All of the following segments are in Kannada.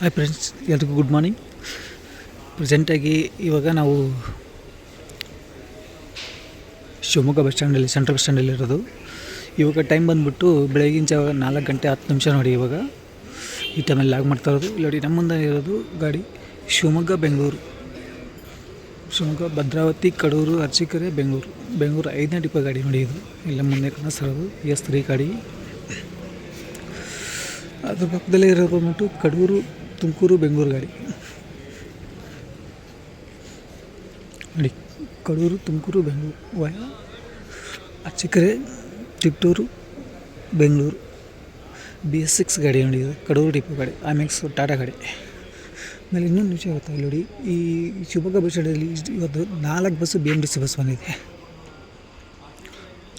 ಹಾಯ್ ಫ್ರೆಂಡ್ಸ್ ಎಲ್ರಿಗೂ ಗುಡ್ ಮಾರ್ನಿಂಗ್ ಪ್ರೆಸೆಂಟಾಗಿ ಇವಾಗ ನಾವು ಶಿವಮೊಗ್ಗ ಬಸ್ ಸ್ಟ್ಯಾಂಡಲ್ಲಿ ಸೆಂಟ್ರಲ್ ಬಸ್ ಸ್ಟ್ಯಾಂಡಲ್ಲಿ ಇರೋದು. ಇವಾಗ ಟೈಮ್ ಬಂದುಬಿಟ್ಟು ಬೆಳಗಿನ ಜಾವ ನಾಲ್ಕು ಗಂಟೆ ಹತ್ತು ನಿಮಿಷ ನೋಡಿ ಇವಾಗ. ಈ ಟೈಮಲ್ಲಿ ಲಾಗ್ ಮಾಡ್ತಾ ಇರೋದು. ಇಲ್ಲಿ ನೋಡಿ ನಮ್ಮ ಮುಂದೆ ಇರೋದು ಗಾಡಿ ಶಿವಮೊಗ್ಗ, ಬೆಂಗಳೂರು. ಶಿವಮೊಗ್ಗ, ಭದ್ರಾವತಿ, ಕಡೂರು ಅರ್ಚಿಕೆರೆ ಬೆಂಗಳೂರು. ಬೆಂಗಳೂರು ಐದನೇ ಡಿಪ ಗಾಡಿ ನೋಡಿ ಇದು. ಇಲ್ಲ ಮುಂದೆ ಕಾಣಿಸ್ತಿರೋದು. ಎಸ್ ತ್ರೀ ಗಾಡಿ. ಅದ್ರ ಪಕ್ಕದಲ್ಲೇ ಇರೋದು ಬಂದ್ಬಿಟ್ಟು ಕಡೂರು ತುಮಕೂರು, ಬೆಂಗಳೂರು ಗಾಡಿ. ನೋಡಿ, Kadur, Tumakuru, Bengaluru, via. Achchikere, Tiptur, Bengaluru. B S six ಗಾಡಿ ನೋಡಿ, ಇದು ಕಡೂರು ಡಿಪೋ ಗಾಡಿ ಆಮೆಕ್ಸ್ ಟಾಟಾ ಗಾಡಿ. ಆಮೇಲೆ ಇನ್ನೊಂದು ವಿಷಯ ಗೊತ್ತಾಗಲಿ ನೋಡಿ, ಈ ಶಿವಮೊಗ್ಗ ಬಸ್ ಸ್ಟ್ಯಾಂಡಲ್ಲಿ ಇವತ್ತು ನಾಲ್ಕು bus B M D C bus ಬಂದಿದೆ.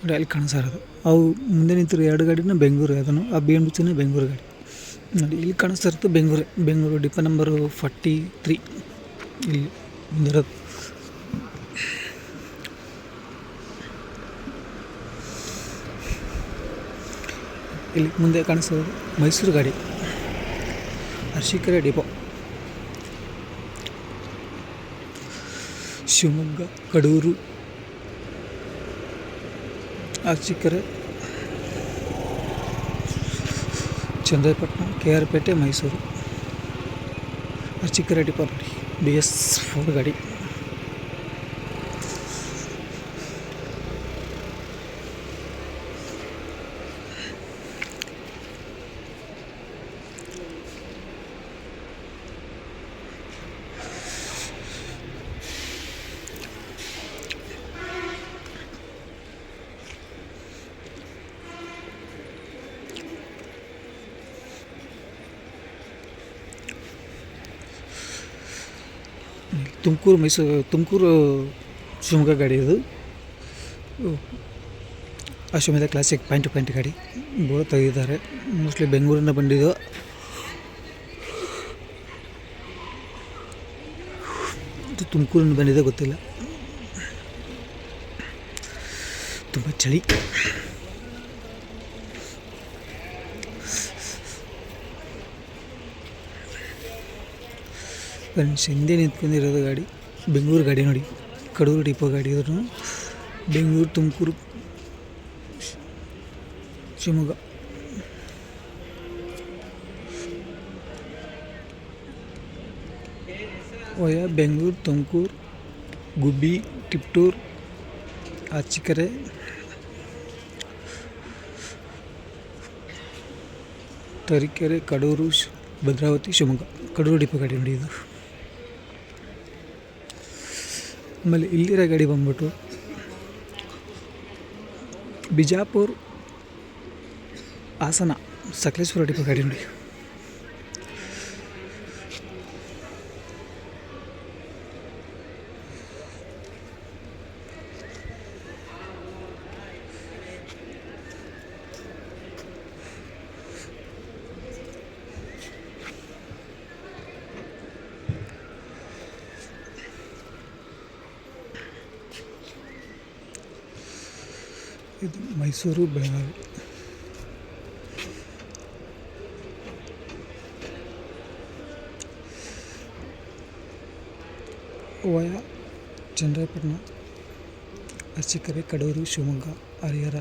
ನೋಡಿ, ಅಲ್ಲಿ ಕಾಣಿಸ್ತಾ ಇರೋದು. ಅವು ಮುಂದೆ ನಿಂತಿರೋ ಎರಡು ಗಾಡಿನ ಬೆಂಗಳೂರು, ಅದನ್ನು ಆ ಬಿ ಎಂ ಡಿ ಸಿನ ಬೆಂಗಳೂರು ಗಾಡಿ. ನೋಡಿ, ಇಲ್ಲಿ ಕಾಣಿಸ್ತಾ ಇರುತ್ತೆ Bengaluru. Bengaluru depot number forty three ಇಲ್ಲಿ ಮುಂದಿರೋದು ಇಲ್ಲಿ ಮುಂದೆ ಕಾಣಿಸೋದು ಮೈಸೂರು ಗಾಡಿ. Arsikere depot Shivamogga, Kadur, Arsikere Chandrapattana K R Pete Mysuru. ನೋಡಿ ಬಿ ಎಸ್ ಫೋರ್ ಗಾಡಿ ತುಮಕೂರು ಮೈಸೂರು ತುಮಕೂರು ಶಿವಮೊಗ್ಗ ಗಾಡಿ ಇದು. ಅಶ್ವಮೇಧ ಕ್ಲಾಸಿಕ್ ಪಾಯಿಂಟ್ ಪಾಯಿಂಟ್ ಗಾಡಿ. ಬೋರ್ಡ್ ತೆಗೆದಿದ್ದಾರೆ. ಮೋಸ್ಟ್ಲಿ ಬೆಂಗಳೂರಿಂದ ಬಂದಿದ್ದು. ತುಮಕೂರಿಂದ ಬಂದಿದೆ, ಗೊತ್ತಿಲ್ಲ. ತುಂಬ ಚಳಿ. ಫ್ರೆಂಡ್ಸ್ ಹಿಂದೆ ನಿಂತ್ಕೊಂಡಿರೋದು ಗಾಡಿ. ಬೆಂಗಳೂರು ಗಾಡಿ ನೋಡಿ. ಕಡೂರು ಡಿಪೋ ಗಾಡಿ ಇದ್ರು. ಬೆಂಗಳೂರು, ತುಮಕೂರು. ಶಿವಮೊಗ್ಗ. ವಯ ಬೆಂಗಳೂರು, ತುಮಕೂರು, ಗುಬ್ಬಿ ಟಿಪ್ಟೂರು ಅಚ್ಚಿಕೆರೆ ತರೀಕೆರೆ, ಕಡೂರು, ಭದ್ರಾವತಿ, ಶಿವಮೊಗ್ಗ. ಕಡೂರು ಡಿಪೋ ಗಾಡಿ ನೋಡಿ ಇದು. ಆಮೇಲೆ ಇಲ್ಲಿರೋ ಗಾಡಿ ಬಂದ್ಬಿಟ್ಟು ಬಿಜಾಪುರ್ ಹಾಸನ ಸಕಲೇಶ್ವರ ಡಿಪೋ ಗಾಡಿ ನೋಡಿ. ಇದು ಮೈಸೂರು ಬೆಳಗಾವಿ ವಯ ಚನ್ನರಾಯಪಟ್ಟಣ ಅರಸೀಕೆರೆ, ಕಡೂರು, ಶಿವಮೊಗ್ಗ, ಹರಿಹರ,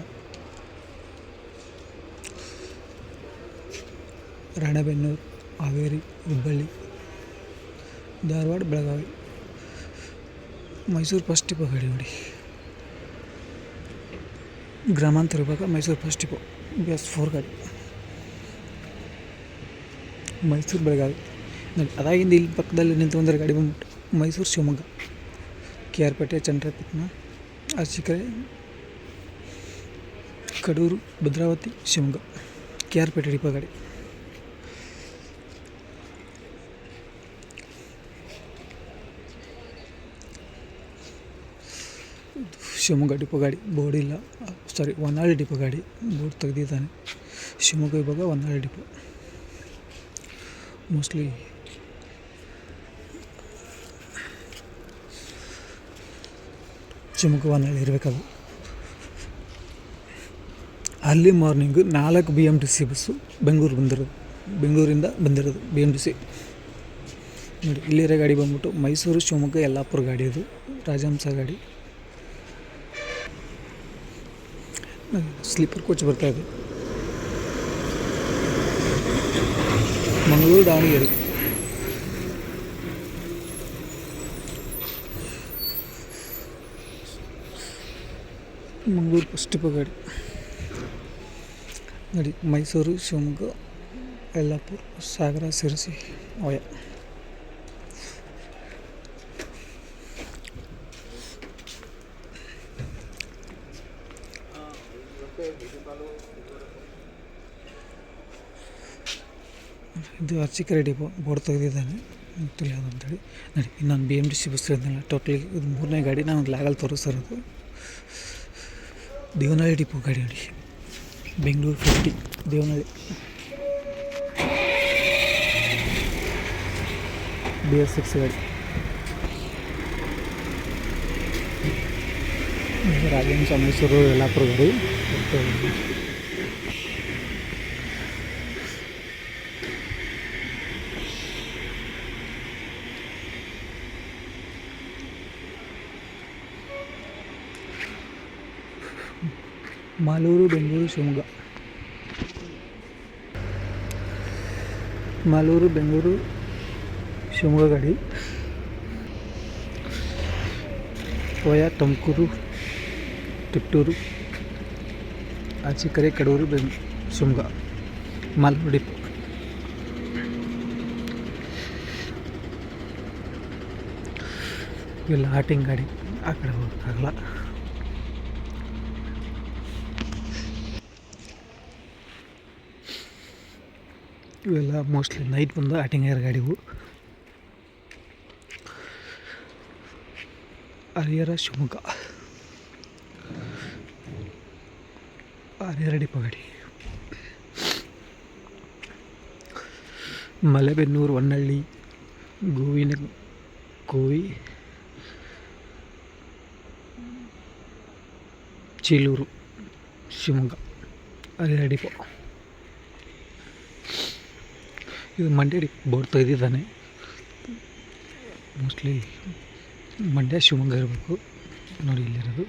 ರಾಣೆಬೆನ್ನೂರು, ಹಾವೇರಿ, ಹುಬ್ಬಳ್ಳಿ, ಧಾರವಾಡ, ಬೆಳಗಾವಿ. ಮೈಸೂರು ಫಸ್ಟ್ ಗಾಡಿ ನೋಡಿ ಗ್ರಾಮಾಂತರ ವಿಭಾಗ, Mysuru first depot B S four ಗಾಡಿ. ಮೈಸೂರು ಬೆಳಗಾವಿ. ನೋಡಿ, ಅದಾಗಿಂದ ಇಲ್ಲಿ ಪಕ್ಕದಲ್ಲಿ ನಿಂತು ನಿಂತ್ಕೊಂಡ್ರೆ ಗಾಡಿ ಬಂದ್ಬಿಟ್ಟು Mysuru Shivamogga K R Pete Chandrapattana, Arasikere, Kadur, Bhadravati, Shivamogga K R Pete depot ಗಾಡಿ. ಶಿವಮೊಗ್ಗ ಡಿಪೋ ಗಾಡಿ, ಬೋರ್ಡ್ ಇಲ್ಲ. ಸಾರಿ ಹೊನ್ನಾಳಿ ಡಿಪೋ ಗಾಡಿ, ಬೋರ್ಡ್ ತೆಗೆದಿದ್ದಾನೆ. ಶಿವಮೊಗ್ಗ ವಿಭಾಗ ಹೊನ್ನಾಳಿ ಡಿಪೋ. ಮೋಸ್ಟ್ಲಿ ಶಿವಮೊಗ್ಗ, ಹೊನ್ನಾಳಿ ಇರಬೇಕದು ಅಲ್ಲಿ ಮಾರ್ನಿಂಗು ನಾಲ್ಕು B M T C bus Bengaluru ಬಂದಿರೋದು. ಬೆಂಗಳೂರಿಂದ ಬಂದಿರೋದು ಬಿ ಎಂ ಟಿ ಸಿ ನೋಡಿ, ಇಲ್ಲಿರೋ ಗಾಡಿ ಬಂದ್ಬಿಟ್ಟು ಮೈಸೂರು, ಶಿವಮೊಗ್ಗ, ಯಲ್ಲಾಪುರ ಗಾಡಿ ಅದು ರಾಜಹಂಸ ಗಾಡಿ. ಸ್ಲೀಪರ್ ಕೋಚ್ ಬರ್ತಾ ಇದೆ ಮಂಗಳೂರು ದಾವಣಗೆರೆ ಮಂಗಳೂರು ಫಸ್ಟ್ ಡಿಪೋ ಗಾಡಿ ನೋಡಿ ಮೈಸೂರು ಶಿವಮೊಗ್ಗ ಯಲ್ಲಾಪುರ ಸಾಗರ ಸಿರಸಿ ಅವಯ ಇದು ಅರ್ಚಿಕರೆ ಡಿಪೋ ಬೋರ್ಡ್ ತೆಗೆದಿದ್ದಾನೆ. ಯಾವುದು ಅಂತೇಳಿ. ನೋಡಿ, ಇನ್ನೊಂದು B M D C bus ಇರೋದಿಲ್ಲ ಟೋಟಲಿ ಇದು ಮೂರನೇ ಗಾಡಿ ನಾನು ಲ್ಯಾಗಲ್ಲಿ ತೋರಿಸ್ತಿರೋದು ದೇವನಹಳ್ಳಿ ಡಿಪೋ ಗಾಡಿ ನೋಡಿ. Bengaluru fifty, Devanahalli. B S six ಗಾಡಿ. ರಾಜೇಂದ್ರ ಮೈಸೂರು, ಯಲ್ಲಾಪುರ ಗಾಡಿ. ಮಾಲೂರು, ಬೆಂಗಳೂರು, ಶಿವಮೊಗ್ಗ. ಮಾಲೂರು, ಬೆಂಗಳೂರು, ಶಿವಮೊಗ್ಗ ಗಾಡಿ. ವಯ ತುಮಕೂರು ತಿಟ್ಟೂರು ಆಚೆಕರೆ, ಕಡೂರು ಬೆಂಗ್ ಶಿವಮೊಗ್ಗ. ಮಾಲೂರು ಡಿಪೋ. ಇಲ್ಲ ಆಟಿಂಗ್ ಗಾಡಿ ಆ ಕಡೆ ಹೋಗೋಕ್ಕಾಗಲ್ಲ. ಇವೆಲ್ಲ ಮೋಸ್ಟ್ಲಿ ನೈಟ್ ಬಂದು ಆಟಿಂಗ್ ಏರ್ ಗಾಡಿವು. ಹರಿಹರ ಶಿವಮೊಗ್ಗ. ಹರಿಹರ ಡಿಪೋ ಗಾಡಿ. ಮಲೆಬೆನ್ನೂರು, ಹೊನ್ನಳ್ಳಿ, ಗೋವಿನ, ಕೋವಿ, ಚೀಲೂರು, ಶಿವಮೊಗ್ಗ. ಹರಿಹರ ಡಿಪೋ. ಇದು ಮಂಡ್ಯ ಬೋರ್ಡ್ ತೆಗೆದಿದ್ದಾನೆ ಮೋಸ್ಟ್ಲಿ ಮಂಡ್ಯ, ಶಿವಮೊಗ್ಗ ಇರಬೇಕು. ನೋಡಿ ಇಲ್ಲಿರೋದು.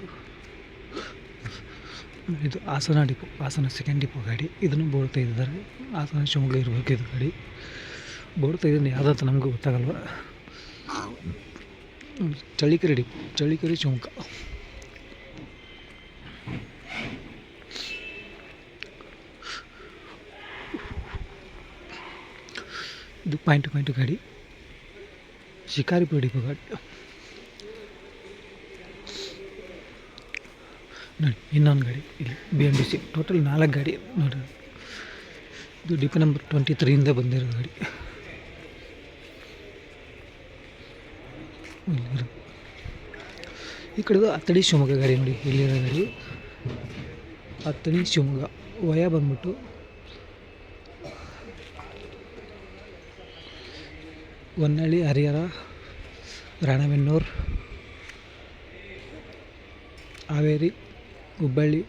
ಇದು Hassan depot, Hassan second depot ಗಾಡಿ. ಇದನ್ನು ಬೋರ್ಡ್ ತೆಗೆದಿದ್ದಾರೆ ಹಾಸನ, ಶಿವಮೊಗ್ಗ ಇರಬೇಕು ಇದು ಗಾಡಿ. ಬೋರ್ಡ್ ತೆಗೆದಿದ್ದು ಯಾವುದಂತ ನಮಗೂ ಗೊತ್ತಾಗಲ್ವ. ಚಳ್ಳಿಕೆರೆ ಡಿಪೋ, ಚಳ್ಳಿಕೆರೆ, ಶಿವಮೊಗ್ಗ. ಇದು ಪಾಯಿಂಟ್ ಟು ಪಾಯಿಂಟ್ ಗಾಡಿ. ಶಿಕಾರಿಪುರ ಡಿಪೋ ಗಾಡಿ. ನೋಡಿ, ಇನ್ನೊಂದು ಗಾಡಿ. ಇಲ್ಲಿ B M D C total ನಾಲ್ಕು ಗಾಡಿ ನೋಡಿ. ಇದು ಡಿಪೋ ನಂಬರ್ ಟ್ವೆಂಟಿ ತ್ರೀಯಿಂದ ಬಂದಿರೋ ಗಾಡಿ. ಈ ಕಡೆದು ಹತ್ತಡಿ ಶಿವಮೊಗ್ಗ ಗಾಡಿ ನೋಡಿ, ಇಲ್ಲಿರೋ ಗಾಡಿ. ಹತ್ತಡಿ ಶಿವಮೊಗ್ಗ. ವಯ ಬಂದ್ಬಿಟ್ಟು ಹೊನ್ನಳ್ಳಿ ಹರಿಹರ, ರಾಣೆಬೆನ್ನೂರು, ಹಾವೇರಿ, ಹುಬ್ಬಳ್ಳಿ,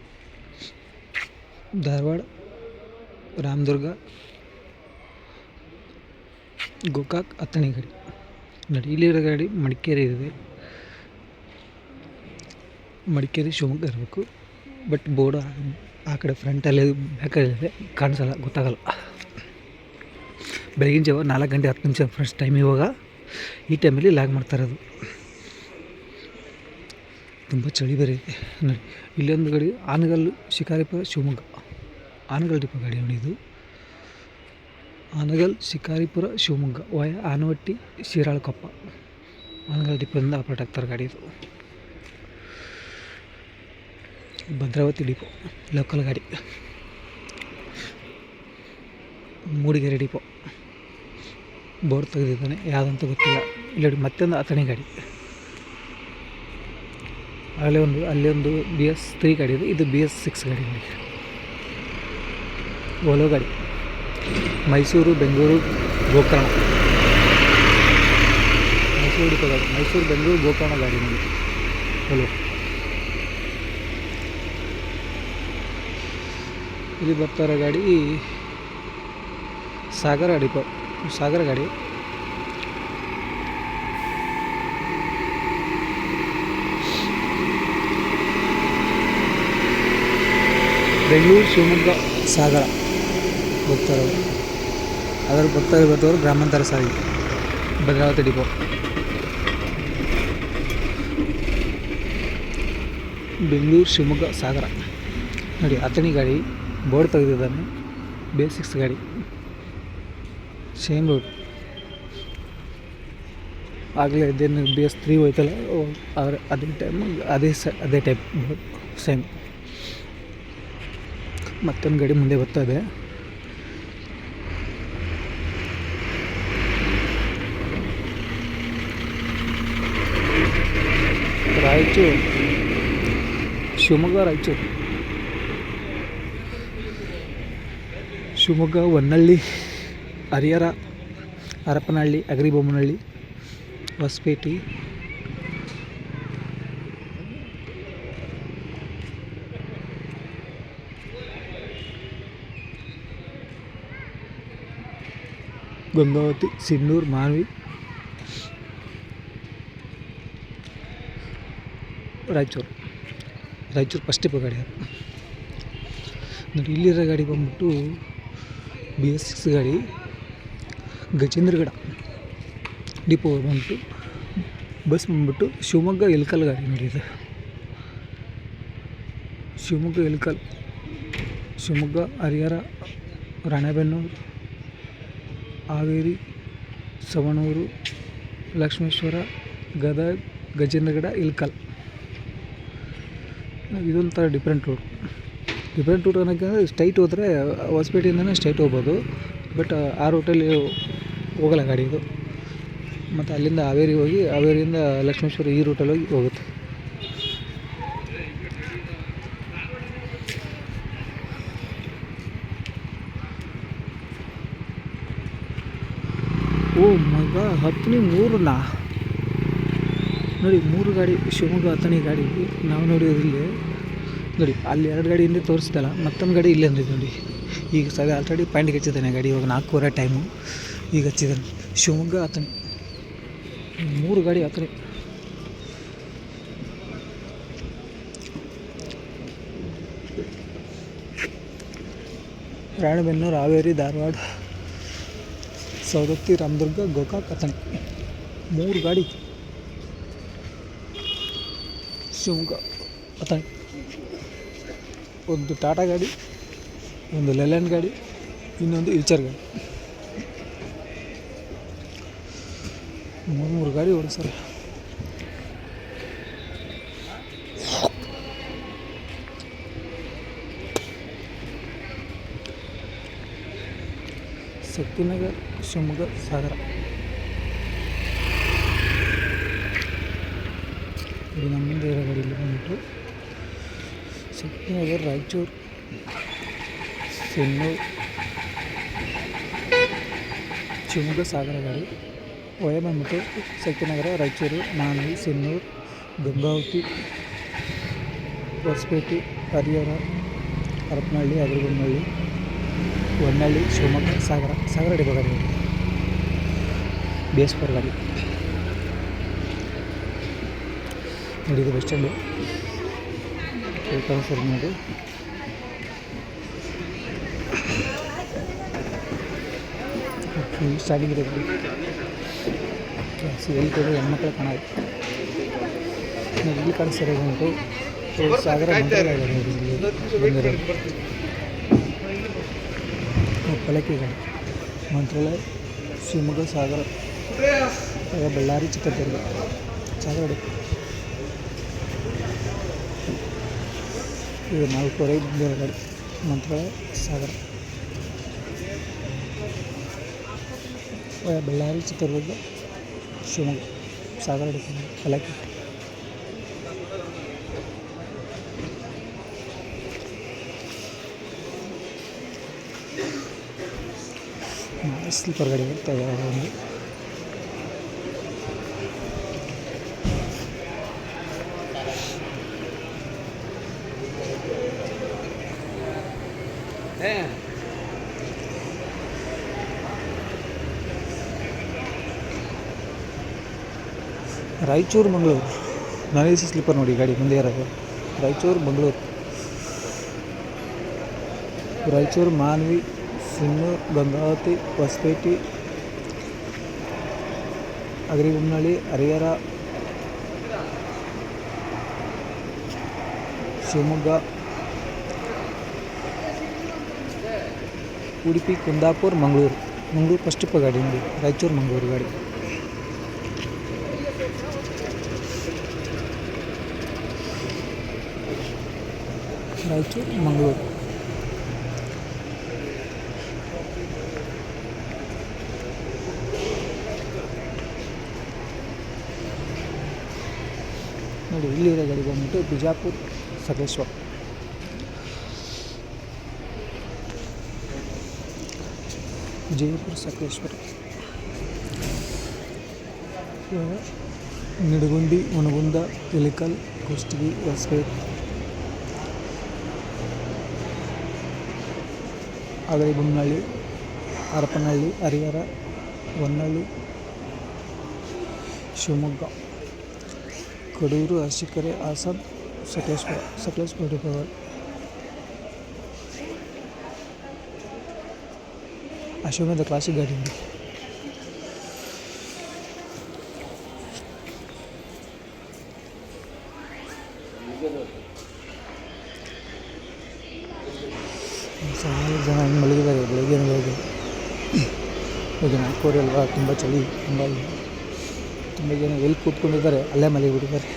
ಧಾರವಾಡ, ರಾಮದುರ್ಗ, ಗೋಕಾಕ್ ಅತ್ತಣಿ ಗಾಡಿ ನೋಡಿ ಇಲ್ಲಿರೋ ಗಾಡಿ ಮಡಿಕೇರಿ ಇದೆ. ಮಡಿಕೇರಿ, ಶಿವಮೊಗ್ಗ ಇರಬೇಕು. ಬಟ್ ಬೋರ್ಡ್ ಆ ಕಡೆ ಫ್ರಂಟಲ್ಲಿ ಬ್ಯಾಕಲ್ಲಿದೆ ಕಾಣಿಸಲ್ಲ, ಗೊತ್ತಾಗಲ್ಲ. ಬೆಳಗಿನ ಜಾವ ನಾಲ್ಕು ಗಂಟೆ ಹತ್ತು ನಿಮಿಷ ಫಸ್ಟ್ ಟೈಮ್ ಇವಾಗ. ಈ ಟೈಮಲ್ಲಿ ಲ್ಯಾಗ್ ಮಾಡ್ತಾ ಇರೋದು. ತುಂಬ ಚಳಿ ಬೇರೆ ಇದೆ. ನೋಡಿ, ಇಲ್ಲೊಂದು ಗಾಡಿ, ಆನಗಲ್ಲು, ಶಿಕಾರಿಪುರ, ಶಿವಮೊಗ್ಗ. ಆನಗಲ್ ಡಿಪೋ ಗಾಡಿ ನೋಡಿ ಇದು. ಆನಗಲ್, ಶಿಕಾರಿಪುರ, ಶಿವಮೊಗ್ಗ, ವಯ ಆನವಟ್ಟಿ, ಶಿರಾಳಕೊಪ್ಪ. ಆನಗಲ್ ಡಿಪೋದಿಂದ ಆಪ್ರೇಟ್ ಆಗ್ತಾರೆ ಗಾಡಿ ಇದು. ಭದ್ರಾವತಿ ಡಿಪೋ ಲೋಕಲ್ ಗಾಡಿ. ಮೂಡಿಗೆರೆ ಡಿಪೋ ಬೋರ್ಡ್ ತೆಗೆದಿದ್ದಾನೆ, ಯಾವುದಂತ ಗೊತ್ತಿಲ್ಲ. ಇಲ್ಲಿ ಮತ್ತೊಂದು ಅಥಣಿ ಗಾಡಿ. ಅಲ್ಲೇ ಒಂದು, ಅಲ್ಲಿ ಒಂದು ಬಿ ಎಸ್ ತ್ರೀ ಗಾಡಿ ಇದೆ. ಇದು ಬಿ ಎಸ್ ಸಿಕ್ಸ್ ಗಾಡಿ ಓಲೋ ಗಾಡಿ. ಮೈಸೂರು, ಬೆಂಗಳೂರು, ಗೋಕರ್ಣ. ಮೈಸೂರು ಗಾಡಿ ಮೈಸೂರು, ಬೆಂಗಳೂರು, ಗೋಕರ್ಣ ಗಾಡಿ ನೋಡಿ. ಓಲೋ ಇಲ್ಲಿ ಬರ್ತಾರೆ ಗಾಡಿ ಸಾಗರ ಡಿಪೋ. ಸಾಗರ ಗಾಡಿ. ಬೆಂಗಳೂರು ಶಿವಮೊಗ್ಗ ಸಾಗರ ಹೋಗ್ತಾರವರು ಅದರ ಬರ್ತಾರೆ ಬರ್ತವ್ರು ಗ್ರಾಮಾಂತರ ಸಾರಿ. ಭದ್ರಾವತಿ ಡಿಪೋ. ಬೆಂಗಳೂರು ಶಿವಮೊಗ್ಗ ಸಾಗರ. ನೋಡಿ, ಅಥಣಿ ಗಾಡಿ ಬೋರ್ಡ್ ತೆಗೆದಿದ್ದಾನೆ. ಬೇಸಿಕ್ಸ್ ಗಾಡಿ. ಸೇಮ್ ರೋಡ್ ಆಗಲೇ ಇದೇನು ಬಿ ಎಸ್ ತ್ರೀ ಹೋಯ್ತಲ್ಲ? ಅವ್ರ ಅದೇ ಟೈಮ್ ಅದೇ ಸ, ಅದೇ ಟೈಪ್ ಸೇಮ್ ಮತ್ತೊಂದು ಗಾಡಿ ಮುಂದೆ ಬರ್ತಾ ಇದೆ. ರಾಯಚೂರು. ಶಿವಮೊಗ್ಗ ರಾಯಚೂರು. ಶಿವಮೊಗ್ಗ ಹೊನ್ನಳ್ಳಿ ಹರಿಹರ, ಹರಪನಹಳ್ಳಿ, ಅಗ್ರಿಬೊಮ್ಮನಹಳ್ಳಿ, ಹೊಸಪೇಟೆ. ಗಂಗಾವತಿ, ಸಿನ್ನೂರು, ಮಾನ್ವಿ. ರಾಯಚೂರು. ರಾಯಚೂರು ಫಸ್ಟ್ ಟಿಪ್ ಗಾಡಿ ನೋಡಿ, ಇಲ್ಲಿರೋ ಗಾಡಿ ಬಂದ್ಬಿಟ್ಟು ಬಿ ಎಸ್ ಸಿಕ್ಸ್ ಗಾಡಿ. ಗಜೇಂದ್ರಗಡ ಡಿಪೋ ಬಂದ್ಬಿಟ್ಟು, ಬಸ್ ಬಂದ್ಬಿಟ್ಟು ಶಿವಮೊಗ್ಗ ಇಲ್ಕಲ್ ಗಾಡಿ ನೋಡಿ ಇದು ಶಿವಮೊಗ್ಗ ಇಲ್ಕಲ್ ಶಿವಮೊಗ್ಗ, ಹರಿಹರ, ರಾಣೆಬೆನ್ನೂರು, ಹಾವೇರಿ, ಸವಣೂರು, ಲಕ್ಷ್ಮೇಶ್ವರ ಗದಗ ಗಜೇಂದ್ರಗಡ ಇಲ್ಕಲ್ ಇದೊಂಥರ ಡಿಫ್ರೆಂಟ್ ರೂಟ್ ಡಿಫ್ರೆಂಟ್ ರೂಟ್ ಅನ್ನೋಕ್ಕೆ ಸ್ಟ್ರೈಟ್ ಹೋದರೆ ಹೊಸಪೇಟೆಯಿಂದನೇ ಸ್ಟ್ರೈಟ್ ಹೋಗ್ಬೋದು. ಬಟ್ ಆ ರೂಟಲ್ಲಿ ಹೋಗಲ್ಲ ಗಾಡಿ ಇದು. ಮತ್ತು ಅಲ್ಲಿಂದ ಹಾವೇರಿ ಹೋಗಿ, ಹಾವೇರಿಯಿಂದ ಲಕ್ಷ್ಮೇಶ್ವರ ಈ ರೂಟಲ್ಲಿ ಹೋಗಿ ಹೋಗುತ್ತೆ. ಓ ಮಗ ಹತ್ತನೇ ಮೂರಲ್ಲ? ನೋಡಿ, ಮೂರು ಗಾಡಿ, ಶಿವಮೊಗ್ಗ ಹತ್ತನೇ ಗಾಡಿ. ನಾವು ನೋಡಿದ್ರಲ್ಲಿ ನೋಡಿ, ಅಲ್ಲಿ ಎರಡು ಗಾಡಿ ಹಿಂದೆ ತೋರಿಸ್ದಲ್ಲ ಮತ್ತೊಂದು ಗಾಡಿ ಇಲ್ಲೇ ಅಂದಿದ್ದು ನೋಡಿ. ಈಗ ಸದ ಆಲ್ರೆಡಿ ಪಾಯಿಂಟ್ಗೆ ಹಚ್ಚಿದ್ದಾನೆ ಗಾಡಿ, ಇವಾಗ ನಾಲ್ಕೂವರೆ ಟೈಮು ಈಗ ಹಚ್ಚಿದ್ದಾನೆ ಶಿವಮೊಗ್ಗ ಆತನೇ. ಮೂರು ಗಾಡಿ ಆತನೇ. ರಾಣೆಬೆನ್ನೂರು, ಹಾವೇರಿ, ಧಾರವಾಡ, ಸವದತ್ತಿ, ರಾಮದುರ್ಗ, ಗೋಕಾಕ್ ಆತನೇ. ಮೂರು ಗಾಡಿ. ಶಿವಮೊಗ್ಗ ಆತನೇ. ಒಂದು ಟಾಟಾ ಗಾಡಿ, ಒಂದು ಲೆಲ್ಯಾಂಡ್ ಗಾಡಿ, ಇನ್ನೊಂದು ಇಲ್ಚರ್ ಗಾಡಿ. ಮೂರು ಮೂರು ಗಾಡಿ ಓಡಿಸ್ತಾರೆ ಶಕ್ತಿನಗರ್ ಶಿವಮೊಗ್ಗ, ಸಾಗರ. ಇದು ನಮ್ಮ ಮುಂದೆ ಇರೋ ಗಾಡಿ ಇಲ್ಲಿ ಬಂದ್ಬಿಟ್ಟು ಶಕ್ತಿನಗರ್ ರಾಯಚೂರು ಸಿನ್ನೂರು ಶಿವಮೊಗ್ಗ, ಸಾಗರ ಗಾಡಿ. ಬಂದ್ಬಿಟ್ಟು ಶಕ್ತಿನಗರ, ರಾಯಚೂರು ನಾನು ಸಿನ್ನೂರು, ಗಂಗಾವತಿ, ಹೊಸಪೇಟೆ, ಹರಿಹರ, ಹರಪನಹಳ್ಳಿ ಅಗ್ರಗೊಂಡಹಳ್ಳಿ ಹೊನ್ನಳ್ಳಿ, ಶಿವಮೊಗ್ಗ, ಸಾಗರ ಸಾಗರ ಡಿಪೋ ಗಾಡಿ ಬಿ ಎಸ್ ಗಾಡಿ. ನೋಡಿ ಇದು ಬಸ್ ಸ್ಟ್ಯಾಂಡು. ಸರ್ ನೋಡಿ. ಫುಲ್ ಸ್ಟಾರ್ಟಿಂಗ್ ಕ್ಲಾಸ್ ಎಲ್ಲಿ ಕೂಡ ಹೆಣ್ಮಕ್ಳು ನೋಡಿ ಇಲ್ಲಿ ಕಾಣಿಸ್ತಾರೆ ಉಂಟು ಸಾಗರ ಪಲಕೆಗಳು. ಮಂತ್ರಾಲಯ, ಶಿವಮೊಗ್ಗ, ಸಾಗರ ಬಳ್ಳಾರಿ, ಚಿತ್ರದುರ್ಗ. ಸಾಗರ ಇದು ನಾಲ್ಕೂವರೆ ಬಂದಿರೋ ಗಾಡಿ ಮಂತ್ರಾಲಯ, ಸಾಗರ. ಬಳ್ಳಾರಿ, ಚಿತ್ರದುರ್ಗ ಶಿವಮೊಗ್ಗ ಸಾಗರ ಡಿಪೋ ಪಲಕಿ ಸ್ಲೀಪರ್ ಗಾಡಿ ಬರ್ತಾ ಇದೆ ಯಾವುದೋ ಒಂದು Raichur, Mangaluru. Non A C sleeper ನೋಡಿ, ಗಾಡಿ ಮುಂದೆ ಇರೋದು ರಾಯಚೂರು, ಮಂಗಳೂರು. ರಾಯಚೂರು, ಮಾನ್ವಿ ಸಿನ್ನೂರು ಗಂಗಾವತಿ, ಹೊಸಪೇಟೆ ಅಗರಿಬೊಮ್ಮನಹಳ್ಳಿ ಹರಿಹರ, ಶಿವಮೊಗ್ಗ, ಉಡುಪಿ, ಕುಂದಾಪುರ್, ಮಂಗಳೂರು. ಮಂಗಳೂರು ಫಸ್ಟ್ ಗಾಡಿ ನೋಡಿ, ರಾಯಚೂರು, ಮಂಗಳೂರು ಗಾಡಿ. ರಾಯಚೂರು ಮಂಗಳೂರು. ನೋಡಿ ಇಲ್ಲಿರೋ ಗಾಡಿ ಬಂದ್ಬಿಟ್ಟು ಬಿಜಾಪುರ್ ಸಕಲೇಶ್ವರ. ವಿಜಯಪುರ ಸಕಲೇಶ್ವರ. ನಿಡಗುಂಡಿ, ಮುನಗುಂದ ಇಲಿಕಲ್ ಕುಷ್ಟಗಿ ಹೊಸಪೇಟೆ. ಬೊಮ್ಮನಹಳ್ಳಿ ಹರಪನಹಳ್ಳಿ ಹರಿಹರ ಹೊನ್ನಳ್ಳಿ ಶಿವಮೊಗ್ಗ ಕಡೂರು ಅರಸೀಕೆರೆ ಹಾಸನ ಸಕಲೇಶ್ಪುರ ಸಕಲೇಶ್ಪುರ ಡಿಪೋಗಳು ಅಶೋಕದ ಕ್ಲಾಸಿಕ್ ಗಾಡಿ ఉంది ಸಾವಿರ ಜನ ಹಿಂಗೆ ಮಲಗಿದ್ದಾರೆ? ಬೆಳಗ್ಗೆ ಬೆಳಗ್ಗೆ ಈಗ ನಾಲ್ಕೂವರೆ ಅಲ್ವಾ? ತುಂಬ ಚಳಿ, ತುಂಬ ತುಂಬ ಜನ ಎಲ್ಲಿ ಕೂತ್ಕೊಂಡಿದ್ದಾರೆ, ಅಲ್ಲೇ ಮಲಗಿಬಿಟ್ಟಿದ್ದಾರೆ.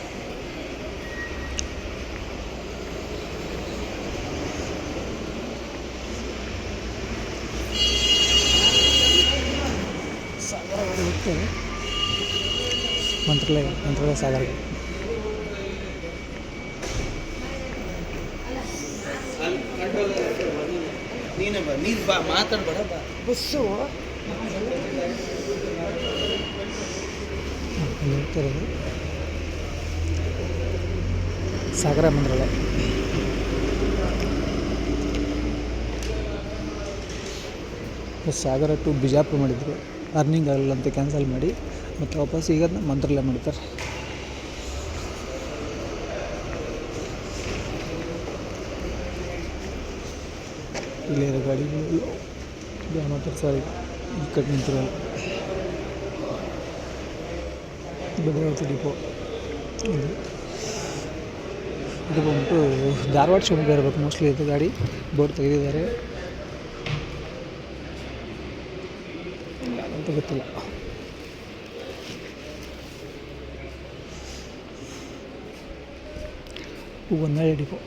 ಸಾಗರ ಮಂತ್ರಾಲಯ ಮಂತ್ರಾಲಯ ಸಾಗರಕ್ಕೆ. ಬಾ, ನೀನು ಬಾ, ಮಾತಾಡ್ಬೇಡ ಬಸ್ಸು. ಸಾಗರ ಮಂತ್ರಾಲಯ ಸಾಗರ ಟು ಬಿಜಾಪುರ ಮಾಡಿದ್ರು. ಅರ್ನಿಂಗ್ ಆಗಲ್ಲ ಅಂತ ಕ್ಯಾನ್ಸಲ್ ಮಾಡಿ, ಮತ್ತು ವಾಪಸ್ ಈಗ ಮಂತ್ರಾಲಯ ಮಾಡ್ತಾರೆ ಇಲ್ಲಿರೋ ಗಾಡಿಗಳು ಮಾತಾಡ್ತಾರೆ ಸರ್. ಈ ಕಡೆ ನಿಂತಿರಲ್ಲ ಭದ್ರಾವತಿ ಡಿಪೋ ಇದು. ಇದು ಬಂದ್ಬಿಟ್ಟು ಧಾರವಾಡ ಶಿವಮೊಗ್ಗ ಇರಬೇಕು. ಮೋಸ್ಟ್ಲಿ ಇದು ಗಾಡಿ ಬೋರ್ಡ್ ತೆಗೆದಿದ್ದಾರೆ. ಅಂತ ಗೊತ್ತಿಲ್ಲ. ಒಂದೇ ಡಿಪೋ